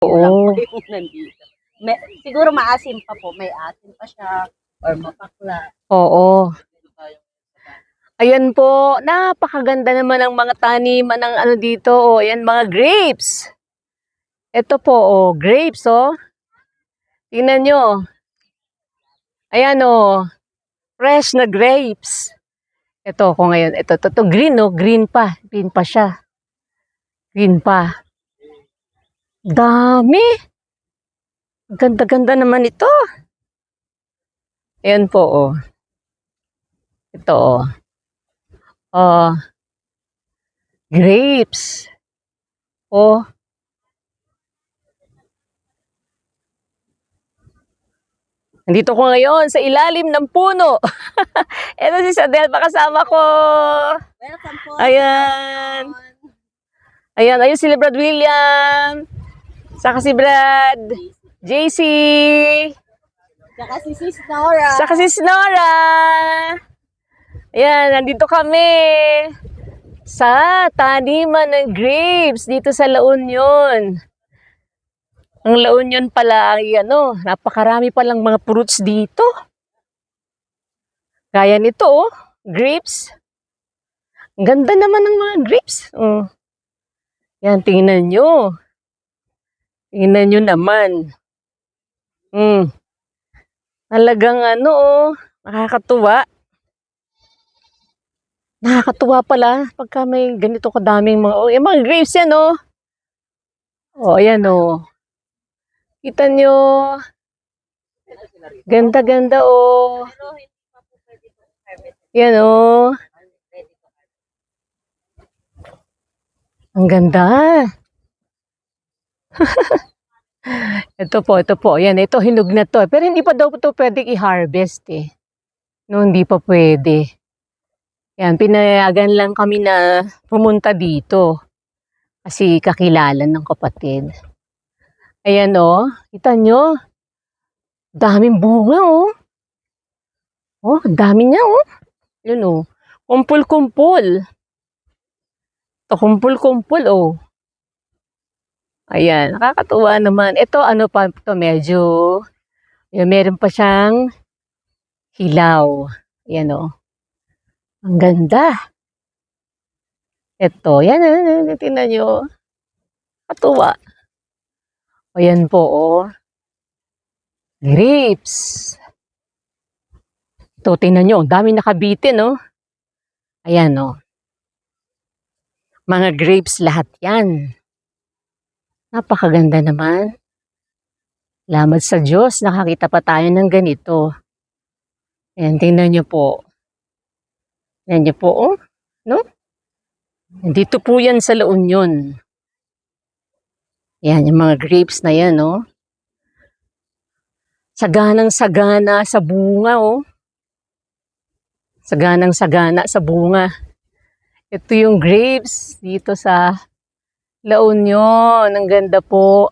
lang Oo. po yung nandito. May, siguro maasim pa po. May asim pa siya. Or mapakla. Oo. Ayan po, napakaganda naman ang mga taniman ng ano dito. Oh, ayan, mga grapes. Ito po, oh, grapes, oh. Tingnan nyo. Ayan, oh. Fresh na grapes. Ito ko ngayon. Ito, ito, ito, green, oh. Green pa. Green pa siya. Green pa. Dami. Ganda-ganda naman ito. Ayan po, oh. Ito, oh. Oh. Grapes. Oh. Nandito ko ngayon sa ilalim ng puno. Ito si Sadel, pakasama ko. Welcome po. Ayan. Ayan, ayun si Brad William. Saka si Brad. JC. Saka si Sis Nora. Saka si Snora. Ayan, nandito kami sa taniman ng grapes dito sa La Union. Ang La Union pala ay ano, napakarami palang mga fruits dito. Gaya nito, oh, grapes. Ang ganda naman ng mga grapes. Oh. Yan, tingnan nyo. Tingnan nyo naman. Mm. Talagang ano, oh, nakakatuwa. Nakakatuwa pala pagka may ganito kadaming mga, oh, yung mga grapes yan, oh. Oh, ayan, oh. Kita nyo. Ganda-ganda, oh. Yan, oh. Ang ganda. Ito po, ito po. Yan, ito hinog na to. Pero hindi pa daw ito pwedeng i-harvest eh. No, hindi pa pwede. Yan, pinayagan lang kami na pumunta dito. Kasi kakilala ng kapatid. Ayan oh, kita nyo. Daming bunga oh. Oh, dami niya oh. Yun oh. Kumpul-kumpul. Ito, kumpul-kumpul, oh. Ayan, nakakatuwa naman. Ito, ano pa, ito medyo, yun, meron pa siyang hilaw. Ayan, oh. Ang ganda. Ito, yan, yan, yan, tingnan nyo. Katuwa. Ayan po, oh. Grapes. Ito, tingnan nyo, ang dami nakabitin, oh. Ayan, oh. Mga grapes lahat yan. Napakaganda naman. Salamat sa Diyos, nakakita pa tayo ng ganito. Ayan, tingnan nyo po. Tingnan nyo po, oh. No? Dito po yan sa La Union. Yan, yung mga grapes na yan, oh. Saganang sagana sa bunga, oh. Saganang sagana sa bunga. Ito yung grapes dito sa La Union. Ang ganda po.